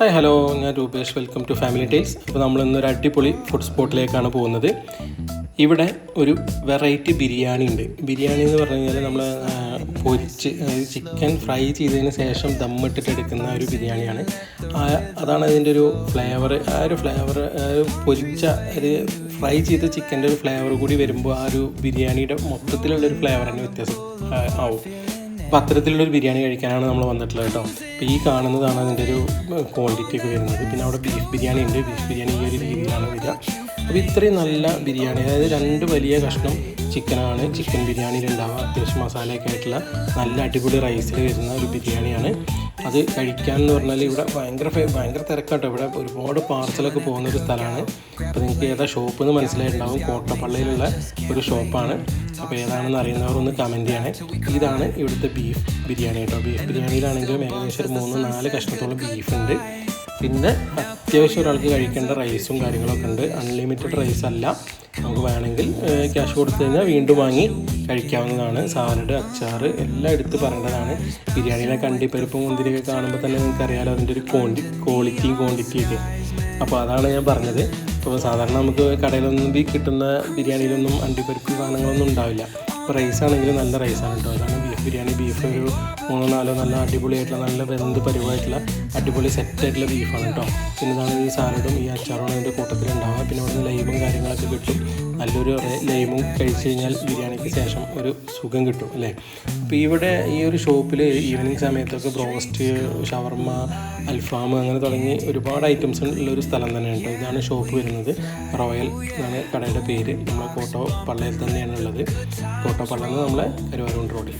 Hi hello ഞാൻ Rupesh. Welcome to family tales അപ്പോൾ നമ്മൾ ഇന്നൊരു അടിപൊളി ഫുഡ് സ്പോട്ടിലേക്കാണ് പോകുന്നത്. ഇവിടെ ഒരു വെറൈറ്റി ബിരിയാണി ഉണ്ട്. ബിരിയാണി എന്ന് പറഞ്ഞു കഴിഞ്ഞാൽ നമ്മൾ പൊരിച്ച് ചിക്കൻ ഫ്രൈ ചെയ്തതിന് ശേഷം ദമ്മിട്ടിട്ട് എടുക്കുന്ന ഒരു ബിരിയാണിയാണ്. അതാണ് അതിന്റെ ഒരു ഫ്ലേവർ ആ ഒരു ഫ്ലേവർ പൊരിച്ച ഒരു ഫ്രൈ ചെയ്ത ചിക്കന്റെ ഒരു ഫ്ലേവർ കൂടി വരുമ്പോൾ ആ ഒരു ബിരിയാണിയുടെ മൊത്തത്തിലുള്ള ഒരു ഫ്ലേവർ തന്നെ വ്യത്യാസം ആവും. അപ്പോൾ അത്തരത്തിലുള്ളൊരു ബിരിയാണി കഴിക്കാനാണ് നമ്മൾ വന്നിട്ടുള്ളത് കേട്ടോ. അപ്പോൾ ഈ കാണുന്നതാണ് അതിന്റെ ഒരു ക്വാണ്ടിറ്റി ഒക്കെ വരുന്നത്. പിന്നെ അവിടെ ബീഫ് ബിരിയാണി ഉണ്ട്. ബീഫ് ബിരിയാണി ഈ ഒരു രീതിയിലാണ് വരിക. അപ്പോൾ ഇത്രയും നല്ല ബിരിയാണി അതായത് രണ്ട് വലിയ കഷ്ണം ചിക്കനാണ്. ചിക്കൻ ബിരിയാണിയിൽ ഉണ്ടാവുക അത്യാവശ്യം മസാലയൊക്കെ ആയിട്ടുള്ള നല്ല അടിപൊളി റൈസിൽ വരുന്ന ഒരു ബിരിയാണിയാണ്. അത് കഴിക്കാൻ എന്ന് പറഞ്ഞാൽ ഇവിടെ ഭയങ്കര ഭയങ്കര തിരക്കാട്ടോ. ഇവിടെ ഒരുപാട് പാർസലൊക്കെ പോകുന്ന ഒരു സ്ഥലമാണ്. അപ്പോൾ നിങ്ങൾക്ക് ഏതാ ഷോപ്പ് എന്ന് മനസ്സിലായിട്ടുണ്ടാവും. കോട്ടപ്പള്ളിയിലുള്ള ഒരു ഷോപ്പാണ്. അപ്പോൾ ഏതാണെന്ന് അറിയുന്നവർ ഒന്ന് കമന്റ് ചെയ്യണേ. ഇതാണ് ഇവിടുത്തെ ബീഫ് ബിരിയാണി കേട്ടോ. ബീഫ് ബിരിയാണിയിലാണെങ്കിലും ഏകദേശം ഒരു മൂന്ന് നാല് കഷ്ണത്തോളം ബീഫുണ്ട് പിന്നെ അത്യാവശ്യം ഒരാൾക്ക് കഴിക്കേണ്ട റൈസും കാര്യങ്ങളൊക്കെ ഉണ്ട്. അൺലിമിറ്റഡ് റൈസ് അല്ല. നമുക്ക് വേണമെങ്കിൽ ക്യാഷ് കൊടുത്തു കഴിഞ്ഞാൽ വീണ്ടും വാങ്ങി കഴിക്കാവുന്നതാണ്. സാലഡ് അച്ചാർ എല്ലാം എടുത്ത് പറയേണ്ടതാണ്. ബിരിയാണിയിലെ കണ്ടിപ്പരിപ്പും മുന്തിരിയൊക്കെ കാണുമ്പോൾ തന്നെ നിങ്ങൾക്ക് അറിയാലോ അതിന്റെ ഒരു ക്വാണ്ടി ക്വാളിറ്റിയും ക്വാണ്ടിറ്റിയൊക്കെ അപ്പോൾ അതാണ് ഞാൻ പറഞ്ഞത്. അപ്പോൾ സാധാരണ നമുക്ക് കടയിലൊന്നും കിട്ടുന്ന ബിരിയാണിയിലൊന്നും അണ്ടിപ്പരിപ്പ് സാധനങ്ങളൊന്നും ഉണ്ടാവില്ല. ഇപ്പോൾ റൈസ് ആണെങ്കിലും നല്ല റൈസാണ് കേട്ടോ. അതാണ് ബീഫ് ബിരിയാണി ബീഫ് ഒരു മൂന്നോ നാലോ നല്ല അടിപൊളിയായിട്ടുള്ള നല്ല വെന്ത് പരിവായിട്ടുള്ള അടിപൊളി സെറ്റായിട്ടുള്ള ബീഫാണ് കേട്ടോ. പിന്നെ ഈ സാലഡും ഈ അച്ചാറും അതിന്റെ കൂട്ടത്തിൽ ഉണ്ടാവുക പിന്നെ ഇവിടുന്ന് ലൈമും കാര്യങ്ങളൊക്കെ കിട്ടും നല്ലൊരു ലൈമും കഴിച്ച് കഴിഞ്ഞാൽ ബിരിയാണിക്ക് ശേഷം ഒരു സുഖം കിട്ടും അല്ലേ? അപ്പോൾ ഇവിടെ ഈ ഒരു ഷോപ്പിൽ ഈവനിങ് സമയത്തൊക്കെ ബ്രോസ്റ്റ് ഷവർമ്മ അൽഫാം അങ്ങനെ തുടങ്ങി ഒരുപാട് ഐറ്റംസ് ഉള്ള ഒരു സ്ഥലം തന്നെയുണ്ട് ഇതാണ് ഷോപ്പ് വരുന്നത്. റോയൽ എന്നാണ് കടയുടെ പേര്. നമ്മളെ കോട്ടോ പള്ളയിൽ തന്നെയാണ് ഉള്ളത്. കോട്ടോ പള്ളന്ന് നമ്മളെ കരുവാരുണ്ട് റോഡിൽ.